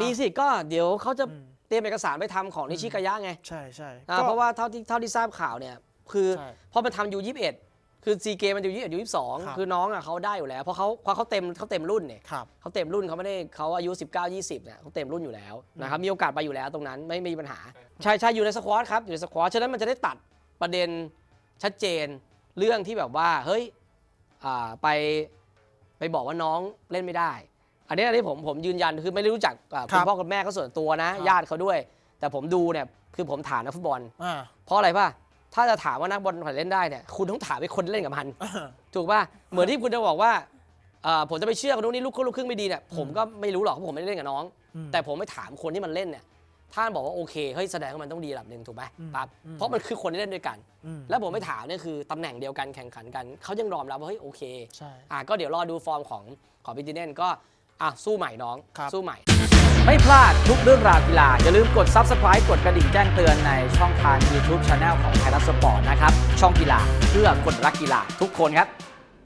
มีสิก็เดี๋ยวเขาจะอืมเตรียมเอกสารไปทำของนิชิกายะไง ใช่ใช่อ่าก็เพราะว่าเท่าที่เท่าที่ทราบข่าวเนี่ย คือใช่พอมันทำยูยี่สิบเอ็ดคือซีเกมมันยูยี่สิบเอ็ดยูยี่สิบสองครับคือน้องอะเขาได้อยู่แล้วเพราะเขาเพราะเขาเต็มเขาเต็มรุ่นเนี่ยครับเขาเต็มรุ่นเขาไม่ได้เขาอายุ 19 20เนี่ยเขาเต็มรุ่นอยู่แล้วนะครับมีโอกาสไปอยู่แล้วตรงนั้นไม่ไม่มีปัญหาใช่ใช่อยู่ในสควอตครับอยู่ในสควอตฉะนั้นมันจะได้ตัดประเด็นชัดเจนเรื่องที่แบบว่าเฮ้ยอ่าไปไปบอกว่าน้องเล่นไม่ได้ อันนี้อันนี้ผมผมยืนยันคือไม่ได้รู้จักอ่าครัคุณบพ่อคุณแม่เขาส่วนตัวนะ ครับ ญาติเขาด้วย แต่ผมดูเนี่ยคือผมถามนักฟุตบอล อ่าเพราะอะไรป่ะถ้าจะถามว่านักบอลคนไหนเล่นได้เนี่ยคุณต้องถามไปคนที่เล่นกับมันถูกป่ะเหมือนที่คุณจะบอกว่าเอ่อผมจะไปเชื่อคนนู้นนี่ลูกครึ่งลูกครึ่งไม่ดีเนี่ยผมก็ไม่รู้หรอกเพราะผมไม่ได้เล่นกับน้อง อืมแต่ผมไปถามคนที่มันเล่นเนี่ยท่านบอกว่าโอเคเฮ้ยแสดงว่ามันต้องดีระดับหนึ่งถูกไหมอืมปั๊บอืม เพราะมันคือคนที่เล่นด้วยกัน อืมแล้วผมไปถามเนี่ยคือตำแหน่งเดียวกันแข่งขันกันเขายังยอมรับว่าเฮ้ยโอเค ใช่ อะก็เดี๋ยวรอดูฟอร์มของของพิติเนนก็ อะสู้ใหม่น้องครับ สู้ใหม่ ไม่พลาดทุกเรื่องราวกีฬา อย่าลืมกด Subscribe กดกระดิ่งแจ้งเตือนในช่องทาง YouTube Channel ของไทยรัฐสปอร์ตนะครับ ช่องกีฬาเพื่อคนรักกีฬาทุกคนครับ